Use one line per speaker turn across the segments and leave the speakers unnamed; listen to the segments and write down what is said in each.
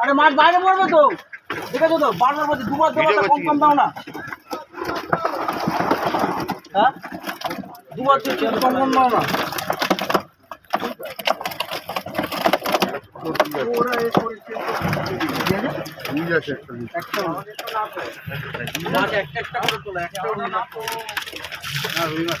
আরে মাছ বাইরে পড়বে তো। ঠিক আছে তো বারবার বলছি দুবার তো কম কম দাও না। হ্যাঁ? দুবার একটু কম কম দাও না। একটা একটা একটা করে তোলো একটা রুই মাছ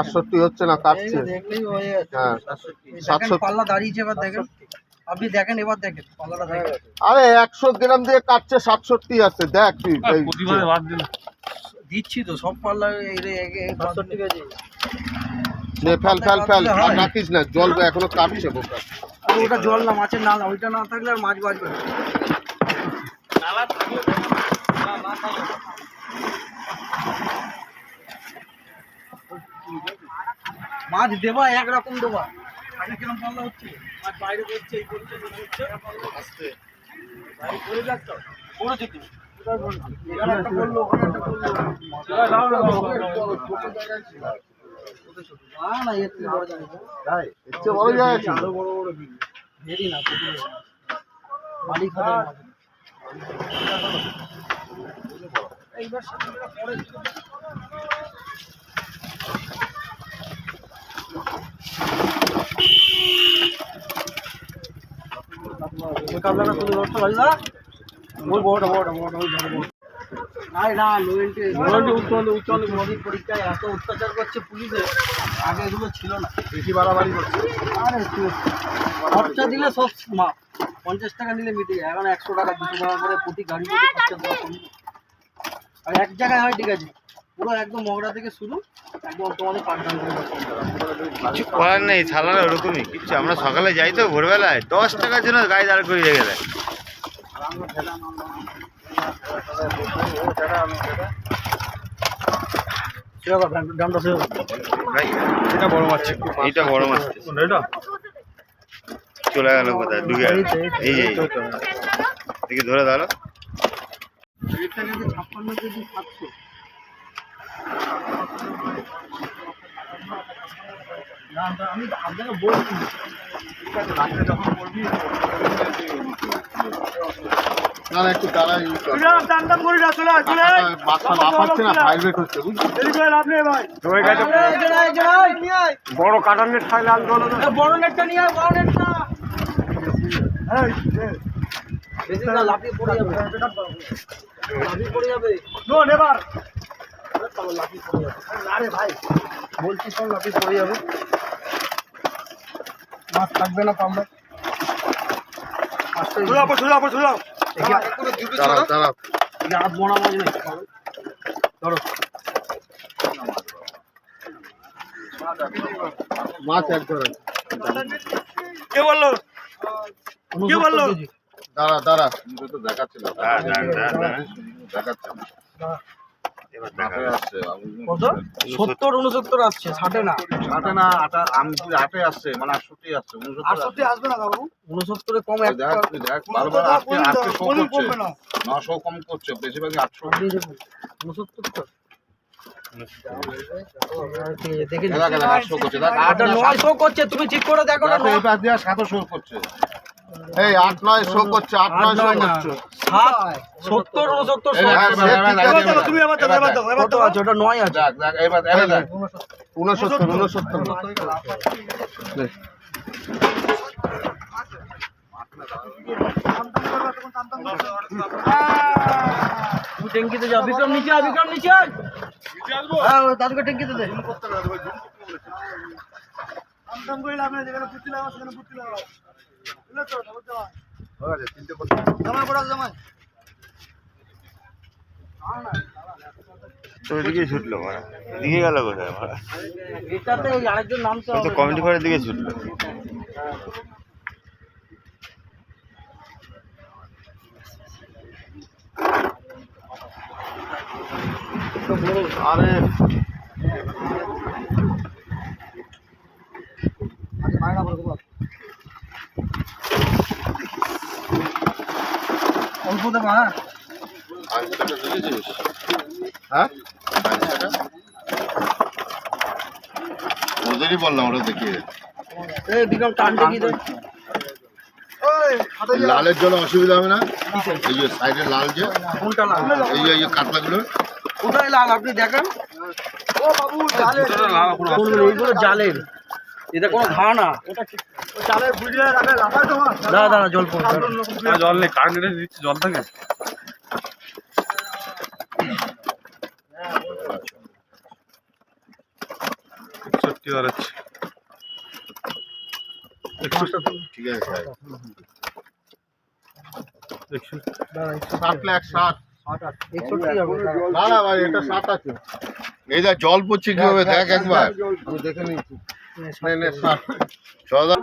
আটষট্টি হচ্ছে না কাটছে।
দেখলেই হয়ে
হ্যাঁ সাতষট্টি।
পাল্লা দাঁড়িয়েছে এবার দেখেন। আপনি দেখেন এবার দেখেন পাল্লাটা দেখেন।
আরে একশো গ্রাম দিয়ে কাটছে সাতষট্টি আছে দেখ তুই
দিচ্ছি তো সব পাল্লা সাতষট্টি কেজি।
নে, ফেল ফেল ফেল রাখিস না জল এখনও কাটছে বোকা।
ওটা জল না মাছের নাল না ওইটা না থাকলে আর মাছ বাঁচবে না। মাছ দেবা একরকম দেবা। আগে কিরম পাল্লা হচ্ছে? মাছ বাইরে করছে এই করছে এই করছে বাইরে করে যাচ্ছ করেছে কি এখানে একটা করল ওখানে একটা করল না না এর থেকে বড় জানি
এর চেয়ে বড় যায় আছে?
আরও বড় বড় বিল ভেরি না পুকুরে মালিক হাতের মাছ এইবার পারি না ওই বড়টা বড়টা বড়টা ওই বড় বড় নাই না লোয়েন্টে লোয়েন্টে পরীক্ষায় এত অত্যাচার করছে পুলিশে আগে এগুলো ছিল না।
বেশি বাড়াবাড়ি করছে।
আরে খরচা দিলে সব মা পঞ্চাশ টাকা নিলে মিটে যায় এখন একশো টাকা দুশো টাকা করে প্রতি গাড়ি প্রতি খরচা দেওয়া আর এক জায়গায় হয় ঠিক আছে। পুরো একদম মগড়া থেকে শুরু একদম তোমাদের
কিছু করার নেই ওরকমই কিচ্ছু আমরা সকালে যাই তো ভোরবেলায় দশ টাকার জন্য গাড়ি দাঁড় করিয়ে রেখে দেয়। ভাই
এটা বড় মাছ
এইটা বড় মাছ চলে গেল কোথায়? ঢুকে গেল এই যে দেখি ধরে দাঁড়ো
ছাপ্পান্ন কেজি সাতশো আমি আপনাকে বলছি।
না না একটু দাঁড়াই মাছটা লাফাচ্ছে না ভাইব্রেট হচ্ছে বুঝলি?
বড় কাটার নেট খাইলে আর বড় নেটটা নিয়ে বড় নেটটা। বেশি না লাফিয়ে পড়ে যাবে। লাফিয়ে পড়ে যাবে। আরে পড়ে যাবে ভাই বলছি সব লাফিয়ে পড়ে যাবে? মাছ থাকবে না হাত বোনা মাছ ধরো।
মাছ এক ধরে।
কে বলল? কে বলল?
দাঁড়া দাঁড়া। তো দেখাচ্ছে না
সত্তর উনসত্তর আসছে ষাটে না?
আটে না আটা আমি আটে আসছে মানে আটষট্টি আসছে
আটষট্টি আসবে না বাবু উনসত্তরে কম
দেখ বারবার করছে। নশো কম বেশিরভাগই আটশো।
উনসত্তর তো। তুমি ঠিক করে দেখো না
দেখো এই পাশ দিয়ে সাতও শো করছে। এই আট নয় শো করছে আট নয় শো করছে।
সাত সত্তর উনসত্তর তুমি এবার আছে? ওটা নয় আছে।
উনসত্তর উনসত্তর।
ট্যাঙ্কিতে যাও বিক্রম নিচে আয় বিক্রম নিচে আয়। হ্যাঁ দাদুকে ট্যাঙ্কিতে দে।
তো এদিকে ছুটলো মারা। এদিকে গেল কোথায় মারা? তো কমিটি ঘরের দিকে ছুটলো।
আরে
দেবা হ্যাঁ?
হ্যাঁ? ওদেরই বললাম ওরা দেখিয়ে লালের জন্য অসুবিধা হবে না? এই যে সাইডে লাল যে
কোনটা লাল।
এই যে এই যে কাতলাগুলো
ওটাই লাল আপনি দেখান? কোনগুলো? এইগুলো জালের। এটা কোনো ঘা না দাঁড়া দাঁড়া জল পড়ছে
জল নেই কারেন্ট কেটে দিচ্ছি জল থাকে? একষট্টি দাঁড়াচ্ছে
ঠিক আছে স্যার
একষট্টি
ষাট লাখ ষাট
একষট্টি হবে
না না ভাই এটা ষাট আছে। এই দেখ জল পড়ছে কীভাবে দেখ একবার। আমি দেখে নিচ্ছি নে, নে, ষাট। চল দা।